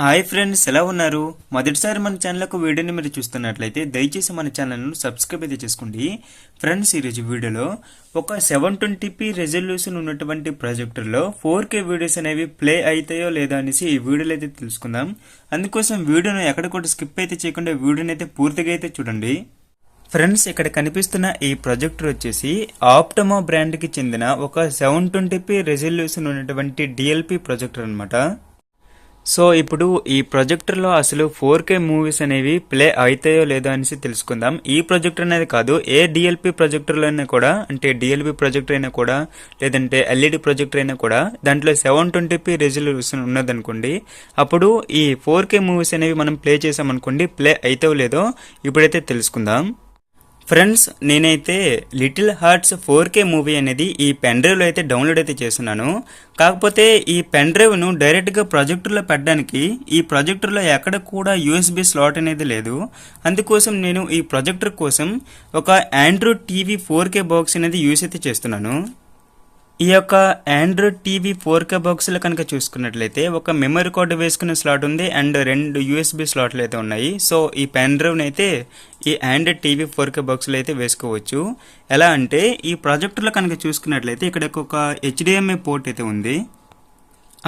Hi friends ఎలా ఉన్నారు? మొదటిసారి మన ఛానల్కు వీడియోని మీరు చూస్తున్నట్లయితే దయచేసి మన ఛానల్ను సబ్స్క్రైబ్ అయితే చేసుకోండి. ఫ్రెండ్స్ ఈరోజు వీడియోలో ఒక సెవెన్ ట్వంటీపీ రెజల్యూషన్ ఉన్నటువంటి ప్రాజెక్టర్లో ఫోర్ కే వీడియోస్ అనేవి ప్లే అవుతాయో లేదా అనేసి ఈ వీడియోలో అయితే తెలుసుకుందాం. అందుకోసం వీడియోను ఎక్కడ కూడా స్కిప్ అయితే చేయకుండా వీడియోని అయితే పూర్తిగా అయితే చూడండి. ఫ్రెండ్స్ ఇక్కడ కనిపిస్తున్న ఈ ప్రొజెక్టర్ వచ్చేసి ఆప్టమో బ్రాండ్కి చెందిన ఒక సెవెన్ ట్వంటీపీ రెజల్యూషన్ ఉన్నటువంటి డిఎల్పి ప్రొజెక్టర్ అనమాట సో ఇప్పుడు ఈ ప్రొజెక్టర్లో అసలు ఫోర్ కే మూవీస్ అనేవి ప్లే అవుతాయో లేదో అనేసి తెలుసుకుందాం. ఈ ప్రొజెక్టర్ అనేది కాదు ఏ డిఎల్పి ప్రొజెక్టర్లో అయినా కూడా అంటే డిఎల్పి ప్రొజెక్టర్ అయినా కూడా లేదంటే ఎల్ఈడి ప్రొజెక్టర్ అయినా కూడా దాంట్లో సెవెన్ ట్వంటీపీ రెజల్యూషన్ ఉన్నదనుకోండి. అప్పుడు ఈ ఫోర్ కే మూవీస్ అనేవి మనం ప్లే చేసామనుకోండి ప్లే అవుతాయో లేదో ఇప్పుడైతే తెలుసుకుందాం. ఫ్రెండ్స్ నేనైతే little hearts four K movie అనేది ఈ పెన్ డ్రైవ్లో అయితే డౌన్లోడ్ అయితే చేస్తున్నాను. కాకపోతే ఈ పెన్ డ్రైవ్ను డైరెక్ట్గా ప్రొజెక్టర్లో పెట్టడానికి ఈ ప్రొజెక్టర్లో ఎక్కడ కూడా యూఎస్బి స్లాట్ అనేది లేదు. అందుకోసం నేను ఈ ప్రొజెక్టర్ కోసం ఒక android TV four K box అనేది యూస్ అయితే చేస్తున్నాను. ఈ యొక్క ఆండ్రాయిడ్ టీవీ ఫోర్ కే బాక్స్లో కనుక చూసుకున్నట్లయితే ఒక మెమరీ కార్డు వేసుకునే స్లాట్ ఉంది అండ్ రెండు యూఎస్బి స్లాట్లు అయితే ఉన్నాయి. సో ఈ పెన్ డ్రైవ్ని అయితే ఈ ఆండ్రాయిడ్ టీవీ ఫోర్ కే బాక్స్లో అయితే వేసుకోవచ్చు. ఎలా అంటే ఈ ప్రాజెక్టర్లో కనుక చూసుకున్నట్లయితే ఇక్కడ ఒక హెచ్డిఎంఐ పోర్ట్ అయితే ఉంది.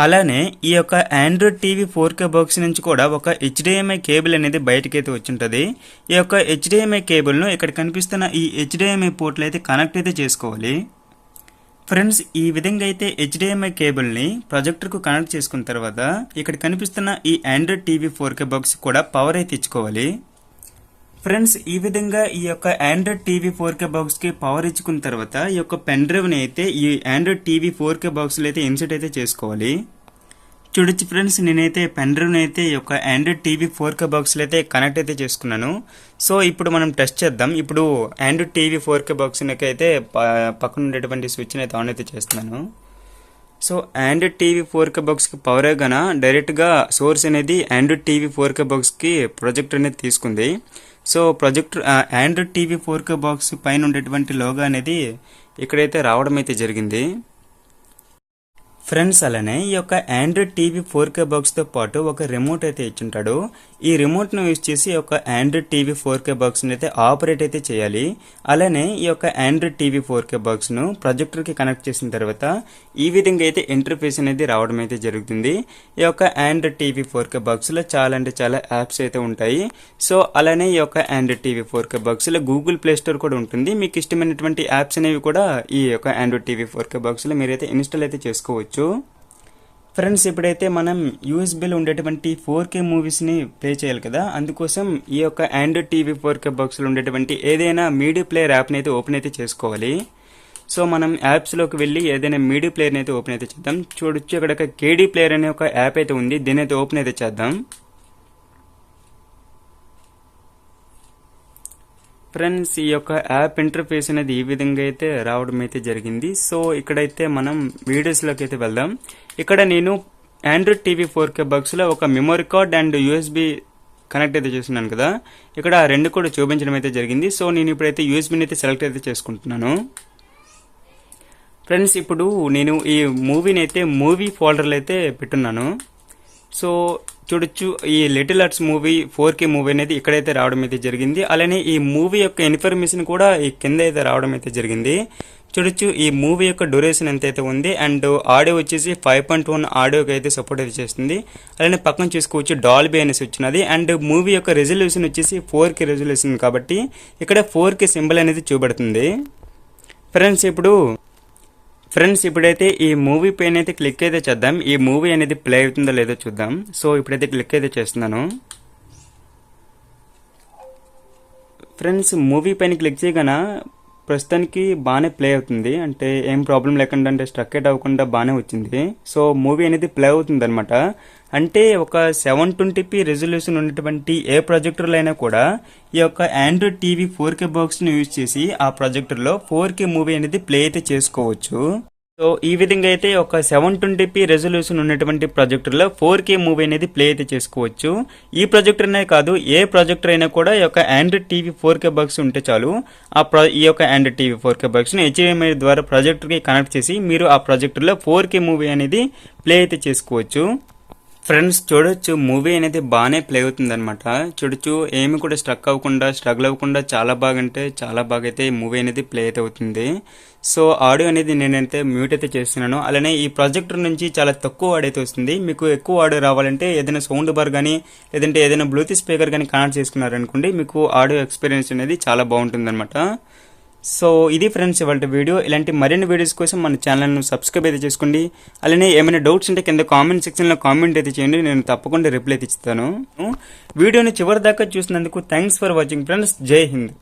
అలానే ఈ యొక్క android TV four K box నుంచి కూడా ఒక హెచ్డిఎంఐ కేబుల్ అనేది బయటకి అయితే వచ్చింటుంది. ఈ యొక్క హెచ్డిఎంఐ కేబుల్ను ఇక్కడ కనిపిస్తున్న ఈ హెచ్డిఎంఐ పోర్ట్లు అయితే కనెక్ట్ అయితే చేసుకోవాలి. ఫ్రెండ్స్ ఈ విధంగా అయితే హెచ్డిఎంఐ కేబుల్ని ప్రొజెక్టర్కు కనెక్ట్ చేసుకున్న తర్వాత ఇక్కడ కనిపిస్తున్న ఈ android TV four K box కూడా పవర్ అయితే ఇచ్చుకోవాలి ఫ్రెండ్స్ ఈ విధంగా ఈ యొక్క ఆండ్రాయిడ్ టీవీ ఫోర్ కే బాక్స్కి పవర్ ఇచ్చుకున్న తర్వాత ఈ యొక్క పెన్ డ్రైవ్ని అయితే ఈ ఆండ్రాయిడ్ టీవీ ఫోర్ కే బాక్స్లో అయితే ఇన్సర్ట్ అయితే చేసుకోవాలి. చూడొచ్చు ఫ్రెండ్స్ నేనైతే పెన్ డ్రైవ్ అయితే ఈ యొక్క ఆండ్రాయిడ్ టీవీ ఫోర్ కే బాక్స్లో అయితే కనెక్ట్ అయితే చేసుకున్నాను. సో ఇప్పుడు మనం టెస్ట్ చేద్దాం. ఇప్పుడు android TV four K box అయితే పక్కన ఉండేటువంటి స్విచ్ అయితే ఆన్ అయితే చేస్తున్నాను. So android TV four K బాక్స్కి పవర్ గన డైరెక్ట్గా సోర్స్ అనేది ఆండ్రాయిడ్ టీవీ ఫోర్ కే బాక్స్కి ప్రొజెక్టర్ అనేది తీసుకుంది. So projector android TV four K box పైన ఉండేటువంటి లోగా అనేది ఇక్కడైతే రావడం అయితే జరిగింది. ఫ్రెండ్స్ అలానే ఈ యొక్క ఆండ్రాయిడ్ టీవీ ఫోర్ కే బాక్స్తో పాటు ఒక రిమోట్ అయితే ఇచ్చింటాడు. ఈ రిమోట్ను యూజ్ చేసి ఈ యొక్క ఆండ్రాయిడ్ టీవీ ఫోర్ కే బాక్స్ని అయితే ఆపరేట్ అయితే చేయాలి. అలానే ఈ యొక్క ఆండ్రాయిడ్ టీవీ ఫోర్ కే బాక్స్ను ప్రొజెక్టర్కి కనెక్ట్ చేసిన తర్వాత ఈ విధంగా అయితే ఇంటర్ఫేస్ అనేది రావడం అయితే జరుగుతుంది. ఈ యొక్క ఆండ్రాయిడ్ టీవీ ఫోర్ కే బాక్స్లో చాలా అంటే చాలా యాప్స్ అయితే ఉంటాయి. సో అలానే ఈ యొక్క ఆండ్రాయిడ్ టీవీ ఫోర్ కే బాక్స్లో గూగుల్ ప్లే స్టోర్ కూడా ఉంటుంది. మీకు ఇష్టమైనటువంటి యాప్స్ అనేవి కూడా ఈ యొక్క ఆండ్రాయిడ్ టీవీ ఫోర్ కే బాక్స్లో మీరైతే ఇన్స్టాల్ అయితే చేసుకోవచ్చు. ఫ్రెండ్స్ ఇప్పుడైతే మనం యూఎస్బీలో ఉండేటువంటి ఫోర్ కే మూవీస్ని ప్లే చేయాలి కదా అందుకోసం ఈ యొక్క ఆండ్రాయిడ్ టీవీ ఫోర్ కే బాక్స్లో ఉండేటువంటి ఏదైనా మీడియా ప్లేయర్ యాప్ని అయితే ఓపెన్ అయితే చేసుకోవాలి. సో మనం యాప్స్లోకి వెళ్ళి ఏదైనా మీడియా ప్లేయర్ని అయితే ఓపెన్ అయితే చేద్దాం. చూడొచ్చు ఇక్కడ కేడీ ప్లేయర్ అనే ఒక యాప్ అయితే ఉంది దీని అయితే ఓపెన్ అయితే చేద్దాం. ఫ్రెండ్స్ ఈ యొక్క యాప్ ఇంటర్ఫేస్ అనేది ఈ విధంగా అయితే రావడం అయితే జరిగింది. సో ఇక్కడైతే మనం వీడియోస్లోకి అయితే వెళ్దాం. ఇక్కడ నేను ఆండ్రాయిడ్ టీవీ ఫోర్ కే బాక్స్లో ఒక memory card and USB connect అయితే చేస్తున్నాను కదా. ఇక్కడ రెండు కూడా చూపించడం అయితే జరిగింది. సో నేను ఇప్పుడైతే యూఎస్బిని అయితే సెలెక్ట్ అయితే చేసుకుంటున్నాను. ఫ్రెండ్స్ ఇప్పుడు నేను ఈ మూవీని అయితే మూవీ ఫోల్డర్లో అయితే పెట్టున్నాను. సో చూడొచ్చు. ఈ little hearts movie four K movie అనేది ఇక్కడైతే రావడం అయితే జరిగింది. అలానే ఈ మూవీ యొక్క ఇన్ఫర్మేషన్ కూడా ఈ కింద అయితే రావడం అయితే జరిగింది. చూడొచ్చు ఈ మూవీ యొక్క డ్యూరేషన్ ఎంత అయితే ఉంది అండ్ ఆడియో వచ్చేసి ఫైవ్ పాయింట్ వన్ ఆడియోకి అయితే సపోర్ట్ అయితే చేస్తుంది. అలానే పక్కన చూసుకోవచ్చు డాల్బీ అనేసి వచ్చినది. అండ్ మూవీ యొక్క రెజల్యూషన్ వచ్చేసి ఫోర్ కే రెజల్యూషన్ కాబట్టి ఇక్కడ ఫోర్ కే సింబల్ అనేది చూపెడుతుంది. ఫ్రెండ్స్ ఇప్పుడు ఫ్రెండ్స్ ఇప్పుడైతే ఈ మూవీ పైన అయితే క్లిక్ అయితే చేద్దాం. ఈ మూవీ అనేది ప్లే అవుతుందో లేదో చూద్దాం. సో ఇప్పుడైతే క్లిక్ అయితే చేస్తున్నాను. ఫ్రెండ్స్ మూవీ పైన క్లిక్ చేయగానే ప్రస్తుతానికి బాగానే ప్లే అవుతుంది. అంటే ఏం ప్రాబ్లం లేకుండా అంటే స్ట్రక్ ఎట్ అవ్వకుండా బాగానే వచ్చింది. సో మూవీ అనేది ప్లే అవుతుంది అనమాట అంటే ఒక సెవెన్ ట్వంటీపీ రెజల్యూషన్ ఉన్నటువంటి ఏ ప్రొజెక్టర్లో అయినా కూడా ఈ యొక్క ఆండ్రాయిడ్ టీవీ ఫోర్ కే బాక్స్ని యూజ్ చేసి ఆ ప్రొజెక్టర్లో ఫోర్ కే మూవీ అనేది ప్లే అయితే చేసుకోవచ్చు. సో ఈ విధంగా అయితే ఒక సెవెన్ ట్వంటీపీ రెజల్యూషన్ ఉన్నటువంటి ప్రొజెక్టర్లో ఫోర్ కే మూవీ అనేది ప్లే అయితే చేసుకోవచ్చు. ఈ ప్రొజెక్టర్ అనే కాదు ఏ ప్రొజెక్టర్ అయినా కూడా ఈ యొక్క android TV four K box ఉంటే చాలు. ఆ ప్రొ ఈ యొక్క ఆండ్రాయిడ్ టీవీ ఫోర్ కే బాక్స్ని హెచ్డిఎంఐ ద్వారా ప్రొజెక్టర్కి కనెక్ట్ చేసి మీరు ఆ ప్రొజెక్టర్లో ఫోర్ కే మూవీ అనేది ప్లే అయితే చేసుకోవచ్చు. ఫ్రెండ్స్ చూడొచ్చు మూవీ అనేది బాగానే ప్లే అవుతుంది అనమాట చూడొచ్చు ఏమి కూడా స్ట్రక్ అవ్వకుండా స్ట్రగుల్ అవ్వకుండా చాలా బాగా అంటే చాలా బాగా అయితే ఈ మూవీ అనేది ప్లే అయితే అవుతుంది. సో ఆడియో అనేది నేనైతే మ్యూట్ అయితే చేస్తున్నాను. అలానే ఈ ప్రాజెక్టర్ నుంచి చాలా తక్కువ ఆడియో అయితే వస్తుంది. మీకు ఎక్కువ ఆడియో రావాలంటే ఏదైనా సౌండ్ బార్ కానీ లేదంటే ఏదైనా బ్లూటూత్ స్పీకర్ కానీ కనెక్ట్ చేసుకున్నారనుకోండి మీకు ఆడియో ఎక్స్పీరియన్స్ అనేది చాలా బాగుంటుంది అనమాట సో ఇది ఫ్రెండ్స్ ఇవాళ వీడియో. ఇలాంటి మరిన్ని వీడియోస్ కోసం మన ఛానల్ను సబ్స్క్రైబ్ అయితే చేసుకోండి. అలానే ఏమైనా డౌట్స్ ఉంటే కింద కామెంట్ సెక్షన్లో కామెంట్ అయితే చేయండి. నేను తప్పకుండా రిప్లై అయితే ఇస్తాను వీడియోని చివరి దాకా చూసినందుకు థ్యాంక్స్ ఫర్ వాచింగ్ ఫ్రెండ్స్. జై హింద్.